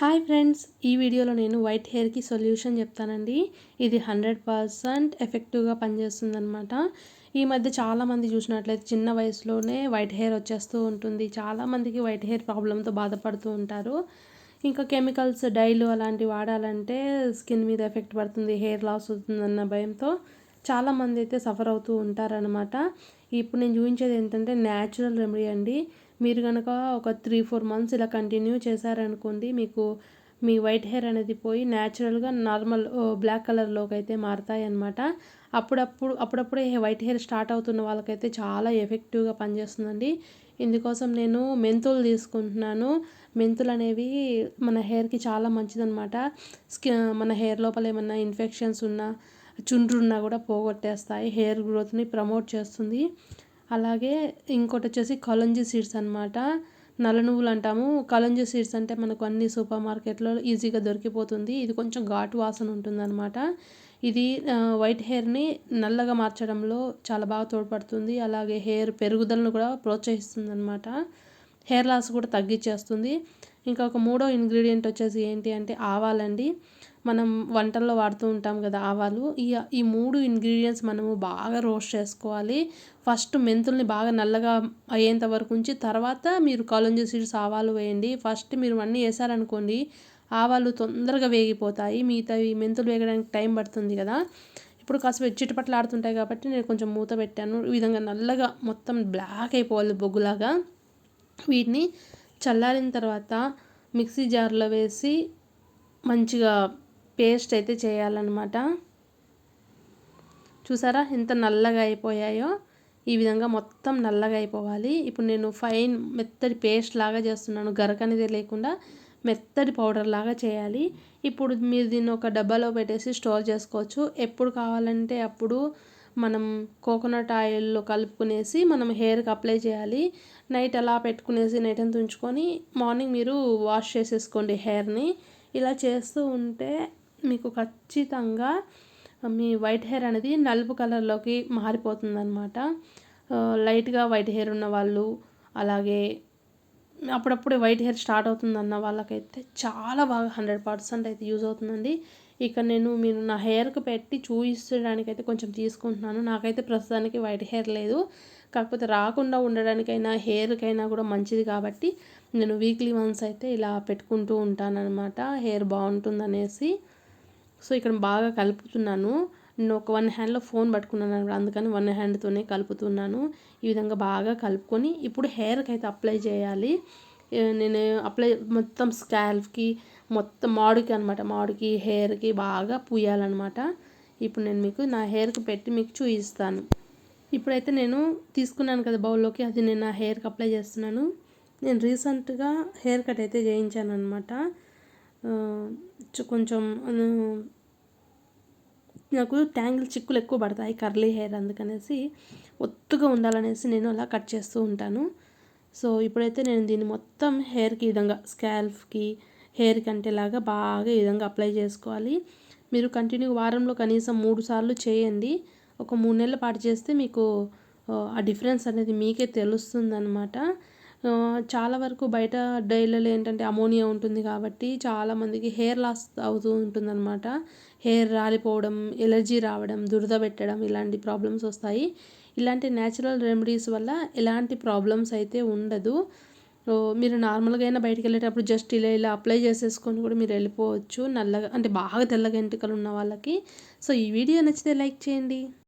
Hi friends ఈ వీడియోలో నేను వైట్ హెయిర్కి సొల్యూషన్ చెప్తానండి. ఇది హండ్రెడ్ పర్సెంట్ ఎఫెక్టివ్గా పనిచేస్తుందనమాట ఈ మధ్య చాలామంది చూసినట్లయితే చిన్న వయసులోనే వైట్ హెయిర్ వచ్చేస్తూ ఉంటుంది. చాలామందికి వైట్ హెయిర్ ప్రాబ్లంతో బాధపడుతూ ఉంటారు. ఇంకా కెమికల్స్ డైలు అలాంటివి వాడాలంటే స్కిన్ మీద ఎఫెక్ట్ పడుతుంది హెయిర్ లాస్ అవుతుందన్న భయంతో చాలామంది అయితే సఫర్ అవుతూ ఉంటారనమాట ఇప్పుడు నేను చూపించేది ఏంటంటే న్యాచురల్ రెమెడీ అండి. మీరు కనుక ఒక త్రీ ఫోర్ మంత్స్ ఇలా కంటిన్యూ చేశారనుకోండి మీకు మీ వైట్ హెయిర్ అనేది పోయి న్యాచురల్గా నార్మల్ బ్లాక్ కలర్లోకి అయితే మారుతాయి అనమాట అప్పుడప్పుడు అప్పుడప్పుడే వైట్ హెయిర్ స్టార్ట్ అవుతున్న వాళ్ళకైతే చాలా ఎఫెక్టివ్గా పనిచేస్తుందండి. ఇందుకోసం నేను మెంతులు తీసుకుంటున్నాను. మెంతులు అనేవి మన హెయిర్కి చాలా మంచిదన్నమాట. స్కి మన హెయిర్ లోపల ఏమన్నా ఇన్ఫెక్షన్స్ ఉన్నా చుండ్రున్నా కూడా పోగొట్టేస్తాయి. హెయిర్ గ్రోత్ని ప్రమోట్ చేస్తుంది. అలాగే ఇంకోటి వచ్చేసి కలంజీ సీడ్స్ అనమాట నల్ల నువ్వులు అంటాము. కలంజీ సీడ్స్ అంటే మనకు అన్ని సూపర్ మార్కెట్లో ఈజీగా దొరికిపోతుంది. ఇది కొంచెం ఘాటు వాసన ఉంటుందన్నమాట. ఇది వైట్ హెయిర్ని నల్లగా మార్చడంలో చాలా బాగా తోడ్పడుతుంది. అలాగే హెయిర్ పెరుగుదలను కూడా ప్రోత్సహిస్తుంది అనమాట హెయిర్ లాస్ కూడా తగ్గించేస్తుంది ఇంకా ఒక మూడో ఇంగ్రీడియంట్ వచ్చేసి ఏంటి అంటే ఆవాలండి. మనం వంటల్లో వాడుతూ ఉంటాం కదా ఆవాలు. ఈ ఈ మూడు ఇంగ్రీడియంట్స్ మనము బాగా రోస్ట్ చేసుకోవాలి. ఫస్ట్ మెంతుల్ని బాగా నల్లగా అయ్యేంత వరకు ఉంచి తర్వాత మీరు కాలంజీ సీడ్స్ ఆవాలు వేయండి. ఫస్ట్ మీరు అన్నీ వేసారనుకోండి ఆవాలు తొందరగా వేగిపోతాయి. మిగతావి మెంతులు వేగడానికి టైం పడుతుంది కదా. ఇప్పుడు కాసేపు చిటపట్లు ఆడుతుంటాయి కాబట్టి నేను కొంచెం మూత పెట్టాను. ఈ విధంగా నల్లగా మొత్తం బ్లాక్ అయిపోవాలి బొగ్గులాగా. వీటిని చల్లారిన తర్వాత మిక్సీ జార్లో వేసి మంచిగా పేస్ట్ అయితే చేయాలన్నమాట. చూసారా ఎంత నల్లగా అయిపోయాయో? ఈ విధంగా మొత్తం నల్లగా అయిపోవాలి. ఇప్పుడు నేను ఫైన్ మెత్తడి పేస్ట్ లాగా చేస్తున్నాను. గరక అనేది లేకుండా మెత్తడి పౌడర్ లాగా చేయాలి. ఇప్పుడు మీరు దీన్ని ఒక డబ్బాలో పెట్టేసి స్టోర్ చేసుకోవచ్చు. ఎప్పుడు కావాలంటే అప్పుడు మనం కోకోనట్ ఆయిల్లో కలుపుకునేసి మనం హెయిర్కి అప్లై చేయాలి. నైట్ అలా పెట్టుకునేసి నైట్ అంతా ఉంచుకొని మార్నింగ్ మీరు వాష్ చేసేసుకోండి హెయిర్ని. ఇలా చేస్తూ ఉంటే మీకు ఖచ్చితంగా మీ వైట్ హెయిర్ అనేది నలుపు కలర్లోకి మారిపోతుందన్నమాట. లైట్గా వైట్ హెయిర్ ఉన్న వాళ్ళు అలాగే అప్పుడప్పుడు వైట్ హెయిర్ స్టార్ట్ అవుతుందన్న వాళ్ళకైతే చాలా బాగా హండ్రెడ్ పర్సెంట్ అయితే యూజ్ అవుతుందండి. ఇక నేను మీరు నా హెయిర్కి పెట్టి చూపించడానికైతే కొంచెం తీసుకుంటున్నాను. నాకైతే ప్రస్తుతానికి వైట్ హెయిర్ లేదు. కాకపోతే రాకుండా ఉండడానికైనా హెయిర్కైనా కూడా మంచిది కాబట్టి నేను వీక్లీ వన్స్ అయితే ఇలా పెట్టుకుంటూ ఉంటానన్నమాట. హెయిర్ బాగుంటుందనేసి. సో ఇక్కడ బాగా కలుపుతున్నాను. నేను ఒక వన్ హ్యాండ్లో ఫోన్ పట్టుకున్నాను అందుకని వన్ హ్యాండ్తోనే కలుపుతున్నాను. ఈ విధంగా బాగా కలుపుకొని ఇప్పుడు హెయిర్కి అయితే అప్లై చేయాలి. నేను అప్లై మొత్తం స్కాల్ఫ్కి మొత్తం మాడికి అనమాట మాడికి హెయిర్కి బాగా పూయాలన్నమాట. ఇప్పుడు నేను మీకు నా హెయిర్కి పెట్టి మీకు చూపిస్తాను. ఇప్పుడైతే నేను తీసుకున్నాను కదా బౌల్లోకి అది నేను నా హెయిర్కి అప్లై చేస్తున్నాను. నేను రీసెంట్గా హెయిర్ కట్ అయితే చేయించాను అనమాట కొంచెం నాకు ట్యాంగిల్ చిక్కులు ఎక్కువ పడతాయి కర్లీ హెయిర్ అందుకనేసి ఒత్తుగా ఉండాలనేసి నేను అలా కట్ చేస్తూ ఉంటాను. సో ఇప్పుడైతే నేను దీన్ని మొత్తం హెయిర్కి ఈ విధంగా స్కాల్ఫ్కి హెయిర్కి అంటేలాగా బాగా ఈ విధంగా అప్లై చేసుకోవాలి. మీరు కంటిన్యూ వారంలో కనీసం మూడు సార్లు చేయండి. ఒక మూడు నెలల పాటు చేస్తే మీకు ఆ డిఫరెన్స్ అనేది మీకే తెలుస్తుంది అనమాట చాలా వరకు బయట డైలలో ఏంటంటే అమోనియా ఉంటుంది కాబట్టి చాలామందికి హెయిర్ లాస్ అవుతూ ఉంటుందన్నమాట. హెయిర్ రాలిపోవడం ఎలర్జీ రావడం దురద పెట్టడం ఇలాంటి ప్రాబ్లమ్స్ వస్తాయి. ఇలాంటి న్యాచురల్ రెమెడీస్ వల్ల ఎలాంటి ప్రాబ్లమ్స్ అయితే ఉండదు. మీరు నార్మల్గా అయినా బయటకు వెళ్ళేటప్పుడు జస్ట్ ఇలా ఇలా అప్లై చేసేసుకొని కూడా మీరు వెళ్ళిపోవచ్చు. నల్లగా అంటే బాగా తెల్లగా వెంట్రుకలు ఉన్న వాళ్ళకి. సో ఈ వీడియో నచ్చితే లైక్ చేయండి.